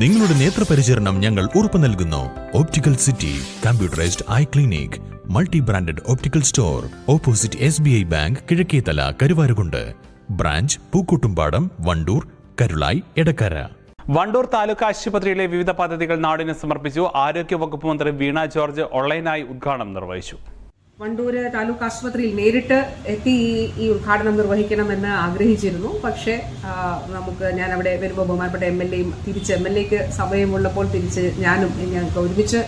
നിങ്ങളുടെ നേത്രപരിചരണം ഞങ്ങൾ ഉറപ്പു നൽകുന്നു. Optical city computerised eye clinic multi branded optical store opposite S B I bank Kizhakkethala Karuvarakundu branch Pookkottumpadam Wandoor Karulai Edakkara Wandoor taluk ആശുപത്രിയിലെ വിവിധ പദ്ധതികൾ നാടിന് സമർപ്പിച്ചു ആരോഗ്യ വകുപ്പ് മന്ത്രി വീണ ജോർജ് ഓൺലൈനായി ഉദ്ഘാടനം നിർവഹിച്ചു വണ്ടൂര് താലൂക്ക് ആശുപത്രിയിൽ നേരിട്ട് എത്തി ഈ ഉദ്ഘാടനം നിർവഹിക്കണമെന്ന് ആഗ്രഹിച്ചിരുന്നു. പക്ഷേ നമുക്ക് ഞാൻ അവിടെ വരുമ്പോൾ ബഹുമാനപ്പെട്ട എം എൽ എയും തിരിച്ച് എം എൽ എക്ക് സമയമുള്ളപ്പോൾ തിരിച്ച് ഞാനും ഞങ്ങൾക്ക് ഒരുമിച്ച്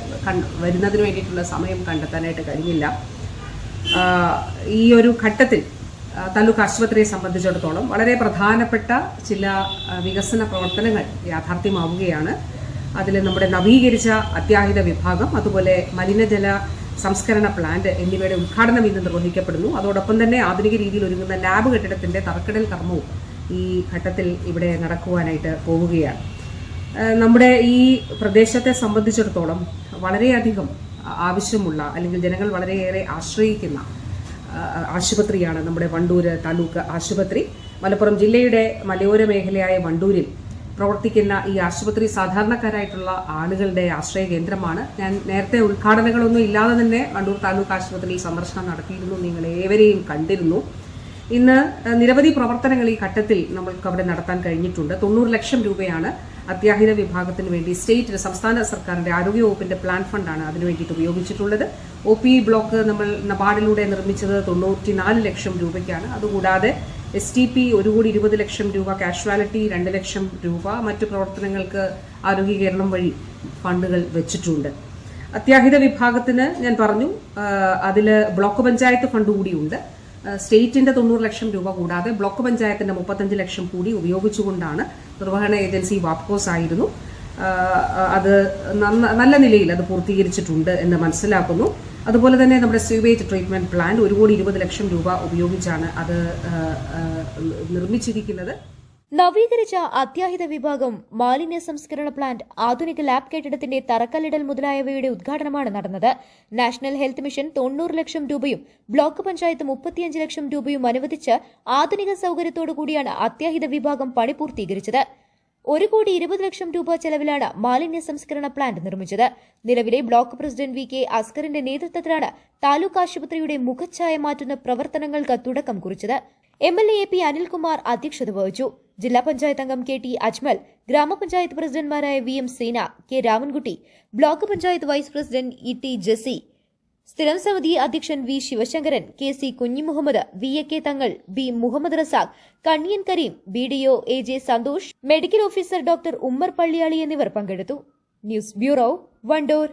വരുന്നതിന് വേണ്ടിയിട്ടുള്ള സമയം കണ്ടെത്താനായിട്ട് കഴിഞ്ഞില്ല. ഈ ഒരു ഘട്ടത്തിൽ താലൂക്ക് ആശുപത്രിയെ സംബന്ധിച്ചിടത്തോളം വളരെ പ്രധാനപ്പെട്ട ചില വികസന പ്രവർത്തനങ്ങൾ യാഥാർത്ഥ്യമാവുകയാണ്. അതിൽ നമ്മുടെ നവീകരിച്ച അത്യാഹിത വിഭാഗം അതുപോലെ മലിനജല സംസ്കരണ പ്ലാന്റ് എന്നിവയുടെ ഉദ്ഘാടനം ഇന്ന് നിർവഹിക്കപ്പെടുന്നു. അതോടൊപ്പം തന്നെ ആധുനിക രീതിയിൽ ഒരുങ്ങുന്ന ലാബ് കെട്ടിടത്തിന്റെ തറക്കടൽ കർമ്മവും ഈ ഘട്ടത്തിൽ ഇവിടെ നടക്കുവാനായിട്ട് പോവുകയാണ്. നമ്മുടെ ഈ പ്രദേശത്തെ സംബന്ധിച്ചിടത്തോളം വളരെയധികം ആവശ്യമുള്ള അല്ലെങ്കിൽ ജനങ്ങൾ വളരെയേറെ ആശ്രയിക്കുന്ന ആശുപത്രിയാണ് നമ്മുടെ വണ്ടൂർ താലൂക്ക് ആശുപത്രി. മലപ്പുറം ജില്ലയുടെ മലയോര മേഖലയായ വണ്ടൂരിൽ പ്രവർത്തിക്കുന്ന ഈ ആശുപത്രി സാധാരണക്കാരായിട്ടുള്ള ആളുകളുടെ ആശ്രയ കേന്ദ്രമാണ് ഞാൻ നേരത്തെ ഉദ്ഘാടനങ്ങളൊന്നും ഇല്ലാതെ തന്നെ വണ്ടൂർ താലൂക്ക് ആശുപത്രിയിൽ സന്ദർശനം നടത്തിയിരുന്നു. നിങ്ങൾ ഏവരെയും കണ്ടിരുന്നു. ഇന്ന് നിരവധി പ്രവർത്തനങ്ങൾ ഈ ഘട്ടത്തിൽ നമ്മൾക്ക് അവിടെ നടത്താൻ കഴിഞ്ഞിട്ടുണ്ട്. തൊണ്ണൂറ് ലക്ഷം രൂപയാണ് അത്യാഹിത വിഭാഗത്തിന് വേണ്ടി സ്റ്റേറ്റ് സംസ്ഥാന സർക്കാരിന്റെ ആരോഗ്യ വകുപ്പിന്റെ പ്ലാൻ ഫണ്ടാണ് അതിനു വേണ്ടിയിട്ട് ഉപയോഗിച്ചിട്ടുള്ളത്. ഒ പി ബ്ലോക്ക് നമ്മൾ നബാർഡിലൂടെ നിർമ്മിച്ചത് തൊണ്ണൂറ്റിനാല് ലക്ഷം രൂപയ്ക്കാണ്. അതുകൂടാതെ എസ് ടി പി ഒരു കോടി ഇരുപത് ലക്ഷം രൂപ കാഷ്വാലിറ്റി രണ്ട് ലക്ഷം രൂപ മറ്റു പ്രവർത്തനങ്ങൾക്ക് ആരോഗ്യ കേരളം വഴി ഫണ്ടുകൾ വെച്ചിട്ടുണ്ട്. അത്യാഹിത വിഭാഗത്തിന് ഞാൻ പറഞ്ഞു അതിൽ ബ്ലോക്ക് പഞ്ചായത്ത് ഫണ്ട് കൂടിയുണ്ട്. സ്റ്റേറ്റിന്റെ തൊണ്ണൂറ് ലക്ഷം രൂപ കൂടാതെ ബ്ലോക്ക് പഞ്ചായത്തിന്റെ മുപ്പത്തഞ്ച് ലക്ഷം കൂടി ഉപയോഗിച്ചുകൊണ്ടാണ് നിർവഹണ ഏജൻസി വാപ്കോസ് ആയിരുന്നു. അത് നല്ല നിലയിൽ അത് പൂർത്തീകരിച്ചിട്ടുണ്ട് എന്ന് മനസ്സിലാക്കുന്നു. അതുപോലെ തന്നെ നമ്മുടെ സ്യൂവേജ് ട്രീറ്റ്മെന്റ് പ്ലാന്റ് ഒരു കോടി ഇരുപത് ലക്ഷം രൂപ ഉപയോഗിച്ചാണ് അത് നിർമ്മിച്ചിരിക്കുന്നത്. നവീകരിച്ച അത്യാഹിത വിഭാഗം മാലിന്യ സംസ്കരണ പ്ലാന്റ് ആധുനിക ലാബ് കെട്ടിടത്തിന്റെ തറക്കല്ലിടൽ മുതലായവയുടെ ഉദ്ഘാടനമാണ് നടന്നത്. നാഷണൽ ഹെൽത്ത് മിഷൻ തൊണ്ണൂറ് ലക്ഷം രൂപയും ബ്ലോക്ക് പഞ്ചായത്ത് മുപ്പത്തിയഞ്ച് ലക്ഷം രൂപയും അനുവദിച്ച് ആധുനിക സൌകര്യത്തോടു കൂടിയാണ് അത്യാഹിത വിഭാഗം പണി പൂർത്തീകരിച്ചത്. ഒരു കോടി ഇരുപത് ലക്ഷം രൂപ ചെലവിലാണ് മാലിന്യ സംസ്കരണ പ്ലാന്റ് നിർമ്മിച്ചത്. നിലവിലെ ബ്ലോക്ക് പ്രസിഡന്റ് വി കെ അസ്കറിന്റെ നേതൃത്വത്തിലാണ് താലൂക്ക് ആശുപത്രിയുടെ മുഖച്ഛായ മാറ്റുന്ന പ്രവർത്തനങ്ങൾക്ക് തുടക്കം കുറിച്ചത്. M L A P Anilkumar അധ്യക്ഷത വഹിച്ചു. ജില്ലാ പഞ്ചായത്ത് അംഗം കെ ടി അജ്മൽ ഗ്രാമപഞ്ചായത്ത് പ്രസിഡന്റുമാരായ V M Seena K Ramankutty block panchayat vice president E T Jesy സ്ഥിരം സമിതി അധ്യക്ഷൻ V Sivasankaran K C Kunjimuhammed V A K Thangal B Muhammad Razak Kanniyan Karim B D O A J Santhosh medical officer doctor Ummer Palliyali എന്നിവർ പങ്കെടുത്തു. News bureau Wandoor.